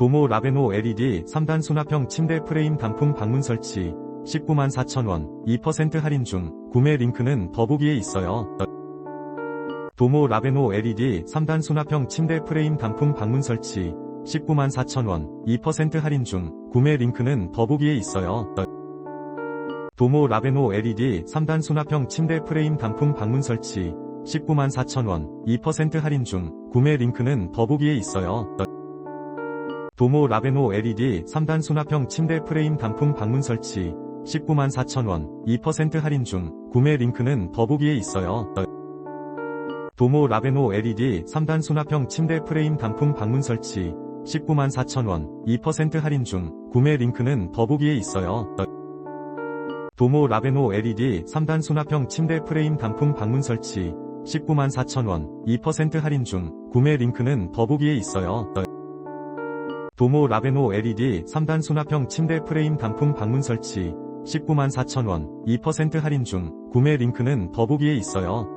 도모 라베노 LED 3단 수납형 침대 프레임 단품 방문 설치 19만 4천원 2% 할인 중 구매 링크는 더보기에 있어요. 도모 라베노 LED 3단 수납형 침대 프레임 단품 방문 설치 19만 4천원 2% 할인 중 구매 링크는 더보기에 있어요. 도모 라베노 LED 3단 수납형 침대 프레임 단품 방문 설치 19만 4천원 2% 할인 중 구매 링크는 더보기에 있어요. 도모 라베노 LED 3단 수납형 침대 프레임 단품 방문 설치 19만 4천원 2% 할인 중 구매 링크는 더보기에 있어요. 도모 라베노 LED 3단 수납형 침대 프레임 단품 방문 설치 19만 4천원 2% 할인 중 구매 링크는 더보기에 있어요. 도모 라베노 LED 3단 수납형 침대 프레임 단품 방문 설치 19만 4천원 2% 할인 중 구매 링크는 더보기에 있어요. 도모 라베노 LED 3단 수납형 침대 프레임 단품 방문 설치 19만 4천원 2% 할인 중 구매 링크는 더보기에 있어요.